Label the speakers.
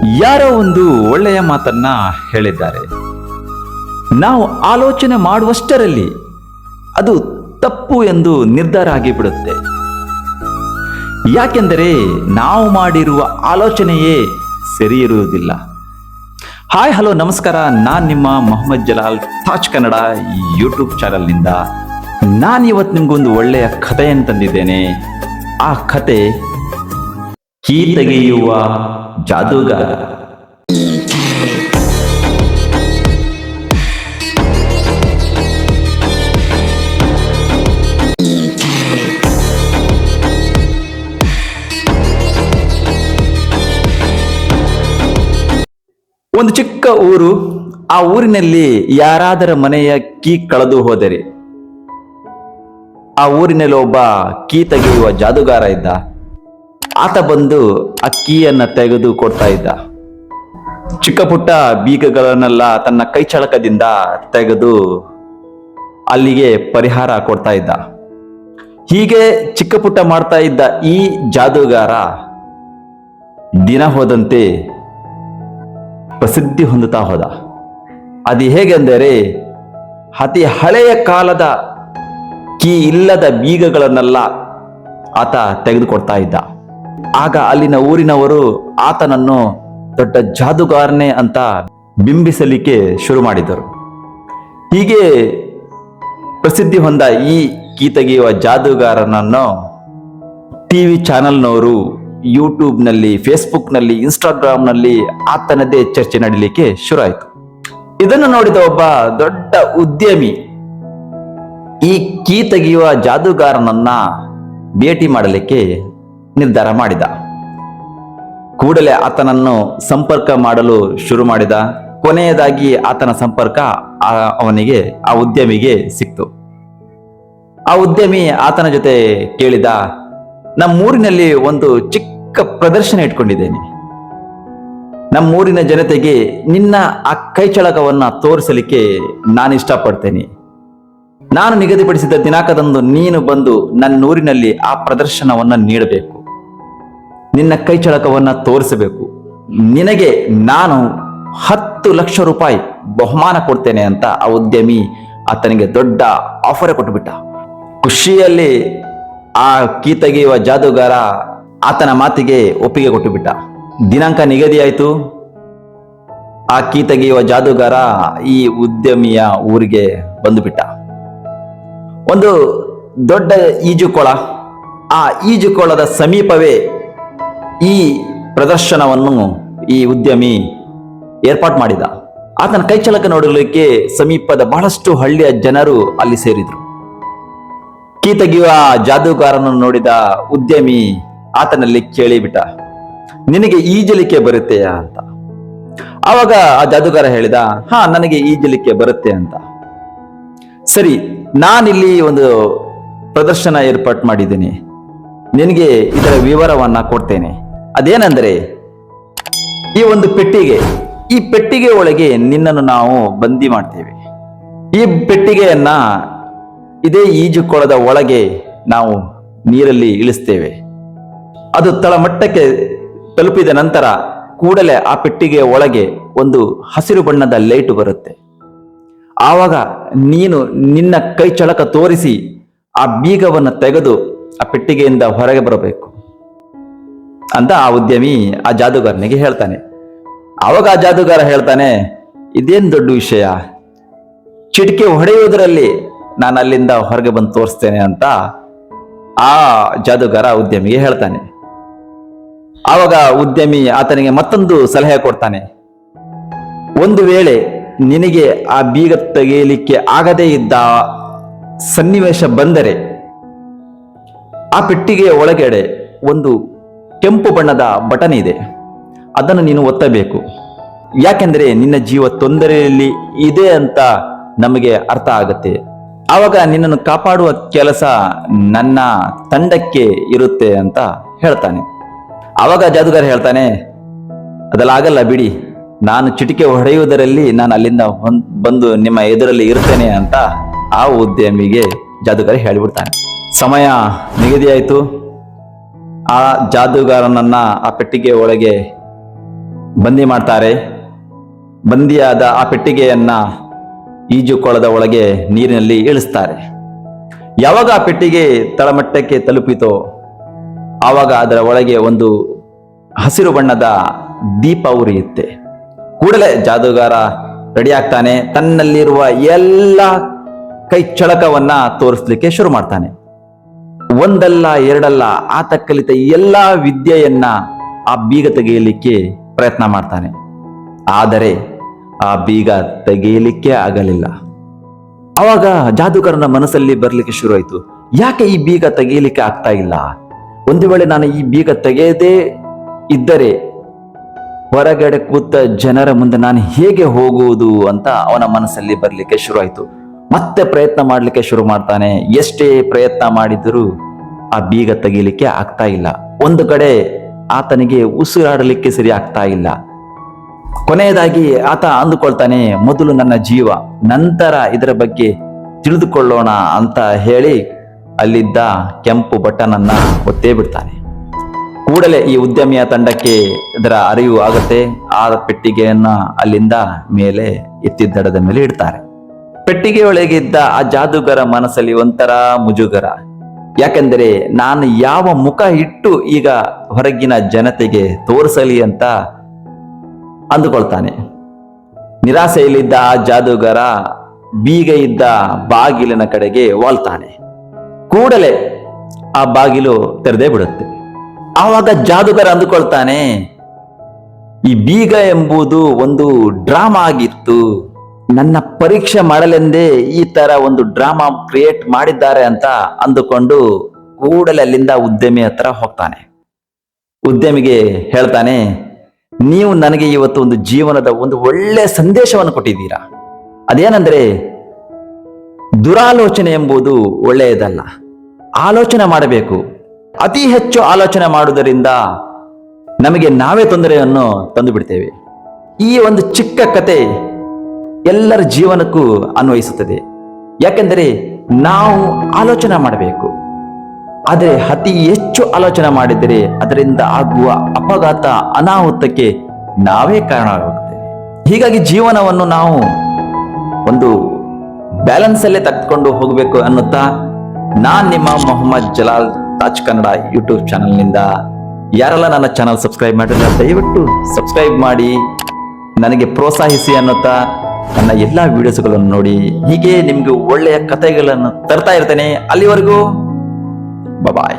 Speaker 1: ಯಾರೋ ಒಂದು ಒಳ್ಳೆಯ ಮಾತನ್ನ ಹೇಳಿದ್ದಾರೆ. ನಾವು ಆಲೋಚನೆ ಮಾಡುವಷ್ಟರಲ್ಲಿ ಅದು ತಪ್ಪು ಎಂದು ನಿರ್ಧಾರ ಆಗಿಬಿಡುತ್ತೆ. ಯಾಕೆಂದರೆ ನಾವು ಮಾಡಿರುವ ಆಲೋಚನೆಯೇ ಸರಿ ಇರುವುದಿಲ್ಲ. ಹಾಯ್ ಹಲೋ ನಮಸ್ಕಾರ. ನಾನು ನಿಮ್ಮ ಮೊಹಮ್ಮದ್ ಜಲಾಲ್ ತಾಜ್ ಕನ್ನಡ ಯೂಟ್ಯೂಬ್ ಚಾನಲ್ನಿಂದ. ನಾನು ಇವತ್ತು ನಿಮ್ಗೊಂದು ಒಳ್ಳೆಯ ಕಥೆಯನ್ನು ತಂದಿದ್ದೇನೆ. ಆ ಕತೆ ಕೀ ತೆಗೆಯುವ ಜಾದೂಗಾರ. ಒಂದು ಚಿಕ್ಕ ಊರು, ಆ ಊರಿನಲ್ಲಿ ಯಾರಾದರ ಮನೆಯ ಕೀ ಕಳೆದು ಹೋದರೆ? ಆ ಊರಿನಲ್ಲಿ ಒಬ್ಬ ಕೀ ತೆಗೆಯುವ ಜಾದುಗಾರ ಇದ್ದ. ಆತ ಬಂದು ಅಕ್ಕಿಯನ್ನು ಕೀಯನ್ನ ತೆಗೆದು ಕೊಡ್ತಾ ಇದ್ದ. ಚಿಕ್ಕ ಪುಟ್ಟ ಬೀಗಗಳನ್ನೆಲ್ಲ ತನ್ನ ಕೈ ಚಳಕದಿಂದ ತೆಗೆದು ಅಲ್ಲಿಗೆ ಪರಿಹಾರ ಕೊಡ್ತಾ ಇದ್ದ. ಹೀಗೆ ಚಿಕ್ಕ ಪುಟ್ಟ ಮಾಡ್ತಾ ಇದ್ದ ಈ ಜಾದೂಗಾರ ದಿನ ಹೋದಂತೆ ಪ್ರಸಿದ್ಧಿ ಹೊಂದುತ್ತಾ ಹೋದ. ಅದು ಹೇಗೆಂದರೆ ಅತಿ ಹಳೆಯ ಕಾಲದ ಕೀ ಇಲ್ಲದ ಬೀಗಗಳನ್ನೆಲ್ಲ ಆತ ತೆಗೆದುಕೊಡ್ತಾ ಇದ್ದ. ಆಗ ಅಲ್ಲಿನ ಊರಿನವರು ಆತನನ್ನು ದೊಡ್ಡ ಜಾದುಗಾರನೇ ಅಂತ ಬಿಂಬಿಸಲಿಕ್ಕೆ ಶುರು ಮಾಡಿದರು. ಹೀಗೆ ಪ್ರಸಿದ್ಧಿ ಹೊಂದ ಈ ಕೀ ಜಾದುಗಾರನನ್ನು ಟಿ ವಿ ಚಾನಲ್ನವರು ಯೂಟ್ಯೂಬ್ನಲ್ಲಿ, ಫೇಸ್ಬುಕ್ನಲ್ಲಿ, ಇನ್ಸ್ಟಾಗ್ರಾಮ್ನಲ್ಲಿ ಆತನದೇ ಚರ್ಚೆ ನಡೀಲಿಕ್ಕೆ ಶುರುವಾಯಿತು. ಇದನ್ನು ನೋಡಿದ ಒಬ್ಬ ದೊಡ್ಡ ಉದ್ಯಮಿ ಈ ಕೀ ತೆಗೆಯುವ ಜಾದುಗಾರನನ್ನ ಭೇಟಿ ಮಾಡಲಿಕ್ಕೆ ನಿರ್ಧಾರ ಮಾಡಿದ. ಕೂಡಲೇ ಆತನನ್ನು ಸಂಪರ್ಕ ಮಾಡಲು ಶುರು ಮಾಡಿದ. ಕೊನೆಯದಾಗಿ ಆತನ ಸಂಪರ್ಕ ಅವನಿಗೆ, ಆ ಉದ್ಯಮಿಗೆ ಸಿಕ್ತು. ಆ ಉದ್ಯಮಿ ಆತನ ಜೊತೆ ಕೇಳಿದ, ನಮ್ಮೂರಿನಲ್ಲಿ ಒಂದು ಚಿಕ್ಕ ಪ್ರದರ್ಶನ ಇಟ್ಕೊಂಡಿದ್ದೇನೆ. ನಮ್ಮೂರಿನ ಜನತೆಗೆ ನಿನ್ನ ಆ ಕೈಚಳಕವನ್ನು ತೋರಿಸಲಿಕ್ಕೆ ನಾನು ಇಷ್ಟಪಡ್ತೇನೆ. ನಾನು ನಿಗದಿಪಡಿಸಿದ ದಿನಾಂಕದಂದು ನೀನು ಬಂದು ನನ್ನೂರಿನಲ್ಲಿ ಆ ಪ್ರದರ್ಶನವನ್ನು ನೀಡಬೇಕು. ನಿನ್ನ ಕೈ ಚಳಕವನ್ನು ತೋರಿಸಬೇಕು. ನಿನಗೆ ನಾನು ಹತ್ತು ಲಕ್ಷ ರೂಪಾಯಿ ಬಹುಮಾನ ಕೊಡ್ತೇನೆ ಅಂತ ಆ ಉದ್ಯಮಿ ಆತನಿಗೆ ದೊಡ್ಡ ಆಫರ್ ಕೊಟ್ಟುಬಿಟ್ಟ. ಖುಷಿಯಲ್ಲಿ ಆ ಕೀ ತೆಗೆಯುವ ಜಾದೂಗಾರ ಆತನ ಮಾತಿಗೆ ಒಪ್ಪಿಗೆ ಕೊಟ್ಟುಬಿಟ್ಟ. ದಿನಾಂಕ ನಿಗದಿಯಾಯಿತು. ಆ ಕೀ ತೆಗೆಯುವ ಜಾದೂಗಾರ ಈ ಉದ್ಯಮಿಯ ಊರಿಗೆ ಬಂದುಬಿಟ್ಟ. ಒಂದು ದೊಡ್ಡ ಈಜುಕೊಳ. ಆ ಈಜುಕೊಳದ ಸಮೀಪವೇ ಈ ಪ್ರದರ್ಶನವನ್ನು ಈ ಉದ್ಯಮಿ ಏರ್ಪಾಟ್ ಮಾಡಿದ. ಆತನ ಕೈಚಳಕ ನೋಡಲಿಕ್ಕೆ ಸಮೀಪದ ಬಹಳಷ್ಟು ಹಳ್ಳಿಯ ಜನರು ಅಲ್ಲಿ ಸೇರಿದರು. ಕೀ ತೆಗೆಯುವ ಜಾದೂಗಾರನನ್ನು ನೋಡಿದ ಉದ್ಯಮಿ ಆತನಲ್ಲಿ ಕೇಳಿಬಿಟ್ಟ, ನಿನಗೆ ಈಜಲಿಕೆ ಬರುತ್ತೆಯಾ ಅಂತ? ಆವಾಗ ಆ ಜಾದೂಗಾರ ಹೇಳಿದ, ಹಾ, ನನಗೆ ಈಜಲಿಕೆ ಬರುತ್ತೆ ಅಂತ. ಸರಿ, ನಾನಿಲ್ಲಿ ಒಂದು ಪ್ರದರ್ಶನ ಏರ್ಪಾಟ್ ಮಾಡಿದ್ದೀನಿ. ನಿನಗೆ ಇದರ ವಿವರವನ್ನ ಕೊಡ್ತೇನೆ. ಅದೇನೆಂದರೆ ಈ ಒಂದು ಪೆಟ್ಟಿಗೆ, ಈ ಪೆಟ್ಟಿಗೆ ಒಳಗೆ ನಿನ್ನನ್ನು ನಾವು ಬಂದಿ ಮಾಡ್ತೇವೆ. ಈ ಪೆಟ್ಟಿಗೆಯನ್ನ ಇದೇ ಈಜುಕೊಳದ ಒಳಗೆ ನಾವು ನೀರಲ್ಲಿ ಇಳಿಸ್ತೇವೆ. ಅದು ತಳಮಟ್ಟಕ್ಕೆ ತಲುಪಿದ ನಂತರ ಕೂಡಲೇ ಆ ಪೆಟ್ಟಿಗೆಯ ಒಳಗೆ ಒಂದು ಹಸಿರು ಬಣ್ಣದ ಲೈಟ್ ಬರುತ್ತೆ. ಆವಾಗ ನೀನು ನಿನ್ನ ಕೈ ಚಳಕ ತೋರಿಸಿ ಆ ಬೀಗವನ್ನು ತೆಗೆದು ಆ ಪೆಟ್ಟಿಗೆಯಿಂದ ಹೊರಗೆ ಬರಬೇಕು. ಅಂತ ಆ ಉದ್ಯಮಿ ಆ ಜಾದೂಗಾರನಿಗೆ ಹೇಳ್ತಾನೆ. ಆವಾಗ ಆ ಜಾದೂಗಾರ ಹೇಳ್ತಾನೆ, ಇದೇನು ದೊಡ್ಡ ವಿಷಯ? ಚಿಟಿಕೆ ಹೊಡೆಯುವುದರಲ್ಲಿ ನಾನು ಅಲ್ಲಿಂದ ಹೊರಗೆ ಬಂದು ತೋರಿಸ್ತೇನೆ ಅಂತ ಆ ಜಾದೂಗಾರ ಉದ್ಯಮಿಗೆ ಹೇಳ್ತಾನೆ. ಆವಾಗ ಉದ್ಯಮಿ ಆತನಿಗೆ ಮತ್ತೊಂದು ಸಲಹೆ ಕೊಡ್ತಾನೆ. ಒಂದು ವೇಳೆ ನಿನಗೆ ಆ ಬೀಗ ತೆಗೆಯಲಿಕ್ಕೆ ಆಗದೇ ಇದ್ದ ಸನ್ನಿವೇಶ ಬಂದರೆ, ಆ ಪೆಟ್ಟಿಗೆಯ ಒಳಗಡೆ ಒಂದು ಕೆಂಪು ಬಣ್ಣದ ಬಟನ್ ಇದೆ. ಅದನ್ನು ನೀನು ಒತ್ತಬೇಕು. ಯಾಕೆಂದರೆ ನಿನ್ನ ಜೀವ ತೊಂದರೆಯಲ್ಲಿ ಇದೆ ಅಂತ ನಮಗೆ ಅರ್ಥ ಆಗುತ್ತೆ. ಆವಾಗ ನಿನ್ನನ್ನು ಕಾಪಾಡುವ ಕೆಲಸ ನನ್ನ ತಂಡಕ್ಕೆ ಇರುತ್ತೆ ಅಂತ ಹೇಳ್ತಾನೆ. ಆವಾಗ ಜಾದುಗಾರ ಹೇಳ್ತಾನೆ ಅದೆಲ್ಲ ಆಗಲ್ಲ ಬಿಡಿ. ನಾನು ಚಿಟಿಕೆ ಹೊಡೆಯುವುದರಲ್ಲಿ ನಾನು ಅಲ್ಲಿಂದ ಬಂದು ನಿಮ್ಮ ಎದುರಲ್ಲಿ ಇರ್ತೇನೆ ಅಂತ ಆ ಉದ್ಯಮಿಗೆ ಜಾದುಗಾರ ಹೇಳಿಬಿಡ್ತಾನೆ. ಸಮಯ ನಿಗದಿಯಾಯಿತು. ಆ ಜಾದೂಗಾರನನ್ನ ಆ ಪೆಟ್ಟಿಗೆ ಒಳಗೆ ಬಂದಿ ಮಾಡ್ತಾರೆ. ಬಂದಿಯಾದ ಆ ಪೆಟ್ಟಿಗೆಯನ್ನ ಈಜುಕೊಳದ ಒಳಗೆ ನೀರಿನಲ್ಲಿ ಇಳಿಸ್ತಾರೆ. ಯಾವಾಗ ಆ ಪೆಟ್ಟಿಗೆ ತಳಮಟ್ಟಕ್ಕೆ ತಲುಪಿತೋ ಆವಾಗ ಅದರ ಒಳಗೆ ಒಂದು ಹಸಿರು ಬಣ್ಣದ ದೀಪ ಉರಿಯುತ್ತೆ. ಕೂಡಲೇ ಜಾದೂಗಾರ ರೆಡಿ ಆಗ್ತಾನೆ. ತನ್ನಲ್ಲಿರುವ ಎಲ್ಲ ಕೈ ಚಳಕವನ್ನ ತೋರಿಸ್ಲಿಕ್ಕೆ ಶುರು ಮಾಡ್ತಾನೆ. ಒಂದಲ್ಲ, ಎರಡಲ್ಲ ಆತ ಕಲಿತ ಎಲ್ಲ ವಿದ್ಯೆಯನ್ನ ಆ ಬೀಗ ತೆಗೆಯಲಿಕ್ಕೆ ಪ್ರಯತ್ನ ಮಾಡ್ತಾನೆ. ಆದರೆ ಆ ಬೀಗ ತೆಗೆಯಲಿಕ್ಕೆ ಆಗಲಿಲ್ಲ. ಅವಾಗ ಜಾದೂಕರನ ಮನಸ್ಸಲ್ಲಿ ಬರಲಿಕ್ಕೆ ಶುರು ಆಯ್ತು ಯಾಕೆ ಈ ಬೀಗ ತೆಗೆಯಲಿಕ್ಕೆ ಆಗ್ತಾ ಇಲ್ಲ? ಒಂದು ವೇಳೆ ನಾನು ಈ ಬೀಗ ತೆಗೆಯದೇ ಇದ್ದರೆ ಹೊರಗಡೆ ಕೂತ ಜನರ ಮುಂದೆ ನಾನು ಹೇಗೆ ಹೋಗುವುದು ಅಂತ ಅವನ ಮನಸ್ಸಲ್ಲಿ ಬರಲಿಕ್ಕೆ ಶುರುವಾಯಿತು. ಮತ್ತೆ ಪ್ರಯತ್ನ ಮಾಡಲಿಕ್ಕೆ ಶುರು ಮಾಡ್ತಾನೆ. ಎಷ್ಟೇ ಪ್ರಯತ್ನ ಮಾಡಿದರೂ ಆ ಬೀಗ ತೆಗೀಲಿಕ್ಕೆ ಆಗ್ತಾ ಇಲ್ಲ. ಒಂದು ಕಡೆ ಆತನಿಗೆ ಉಸಿರಾಡಲಿಕ್ಕೆ ಸರಿ ಆಗ್ತಾ ಇಲ್ಲ. ಕೊನೆಯದಾಗಿ ಆತ ಅಂದುಕೊಳ್ತಾನೆ, ಮೊದಲು ನನ್ನ ಜೀವ, ನಂತರ ಇದರ ಬಗ್ಗೆ ತಿಳಿದುಕೊಳ್ಳೋಣ ಅಂತ ಹೇಳಿ ಅಲ್ಲಿದ್ದ ಕೆಂಪು ಬಟನನ್ನ ಒತ್ತೇ ಬಿಡ್ತಾನೆ. ಕೂಡಲೇ ಈ ಉದ್ಯಮಿಯ ತಂಡಕ್ಕೆ ಇದರ ಅರಿವು ಆಗುತ್ತೆ. ಆ ಪೆಟ್ಟಿಗೆಯನ್ನ ಅಲ್ಲಿಂದ ಮೇಲೆ ಎತ್ತಿದ್ದಡದ ಮೇಲೆ ಇಡ್ತಾರೆ. ಪೆಟ್ಟಿಗೆಯೊಳಗಿದ್ದ ಆ ಜಾದುಗರ ಮನಸ್ಸಲ್ಲಿ ಒಂಥರ ಮುಜುಗರ. ಯಾಕೆಂದರೆ ನಾನು ಯಾವ ಮುಖ ಇಟ್ಟು ಈಗ ಹೊರಗಿನ ಜನತೆಗೆ ತೋರಿಸಲಿ ಅಂತ ಅಂದುಕೊಳ್ತಾನೆ. ನಿರಾಸೆಯಲ್ಲಿದ್ದ ಆ ಜಾದುಗರ ಬೀಗ ಇದ್ದ ಬಾಗಿಲಿನ ಕಡೆಗೆ ವಾಲ್ತಾನೆ. ಕೂಡಲೇ ಆ ಬಾಗಿಲು ತೆರೆದೇ ಬಿಡುತ್ತೆ. ಆವಾಗ ಜಾದುಗರ ಅಂದುಕೊಳ್ತಾನೆ, ಈ ಬೀಗ ಎಂಬುದು ಒಂದು ಡ್ರಾಮಾ ಆಗಿತ್ತು. ನನ್ನ ಪರೀಕ್ಷೆ ಮಾಡಲೆಂದೇ ಈ ತರ ಒಂದು ಡ್ರಾಮಾ ಕ್ರಿಯೇಟ್ ಮಾಡಿದ್ದಾರೆ ಅಂತ ಅಂದುಕೊಂಡು ಕೂಡಲೇ ಅಲ್ಲಿಂದ ಉದ್ಯಮಿ ಹತ್ರ ಹೋಗ್ತಾನೆ. ಉದ್ಯಮಿಗೆ ಹೇಳ್ತಾನೆ, ನೀವು ನನಗೆ ಇವತ್ತು ಒಂದು ಜೀವನದ ಒಂದು ಒಳ್ಳೆ ಸಂದೇಶವನ್ನು ಕೊಟ್ಟಿದ್ದೀರಾ? ಅದೇನೆಂದರೆ, ದುರಾಲೋಚನೆ ಎಂಬುದು ಒಳ್ಳೆಯದಲ್ಲ. ಆಲೋಚನೆ ಮಾಡಬೇಕು. ಅತಿ ಹೆಚ್ಚು ಆಲೋಚನೆ ಮಾಡುವುದರಿಂದ ನಮಗೆ ನಾವೇ ತೊಂದರೆಯನ್ನು ತಂದು ಬಿಡ್ತೇವೆ ಈ ಒಂದು ಚಿಕ್ಕ ಕತೆ ಎಲ್ಲರ ಜೀವನಕ್ಕೂ ಅನ್ವಯಿಸುತ್ತದೆ. ಯಾಕೆಂದರೆ ನಾವು ಆಲೋಚನೆ ಮಾಡಬೇಕು. ಆದರೆ ಅತಿ ಹೆಚ್ಚು ಆಲೋಚನೆ ಮಾಡಿದರೆ ಅದರಿಂದ ಆಗುವ ಅಪಘಾತ ಅನಾಹುತಕ್ಕೆ ನಾವೇ ಕಾರಣವಾಗುತ್ತೇವೆ. ಹೀಗಾಗಿ ಜೀವನವನ್ನು ನಾವು ಒಂದು ಬ್ಯಾಲೆನ್ಸ್ ಅಲ್ಲೇ ತೆಗೆದುಕೊಂಡು ಹೋಗಬೇಕು ಅನ್ನುತ್ತಾ ನಾನು ನಿಮ್ಮ ಮೊಹಮ್ಮದ್ ಜಲಾಲ್ ತಾಜ್ ಕನ್ನಡ ಯೂಟ್ಯೂಬ್ ಚಾನಲ್ನಿಂದ ಯಾರೆಲ್ಲ ನನ್ನ ಚಾನಲ್ ಸಬ್ಸ್ಕ್ರೈಬ್ ಮಾಡಿಲ್ಲ, ದಯವಿಟ್ಟು ಸಬ್ಸ್ಕ್ರೈಬ್ ಮಾಡಿ, ನನಗೆ ಪ್ರೋತ್ಸಾಹಿಸಿ ಅನ್ನುತ್ತಾ ನನ್ನ ಎಲ್ಲಾ ವಿಡಿಯೋಸ್ಗಳನ್ನು ನೋಡಿ ಹೀಗೆ ನಿಮಗೆ ಒಳ್ಳೆಯ ಕಥೆಗಳನ್ನು ತರ್ತಾ ಇರ್ತೇನೆ. ಅಲ್ಲಿವರೆಗೂ ಬಾಯ್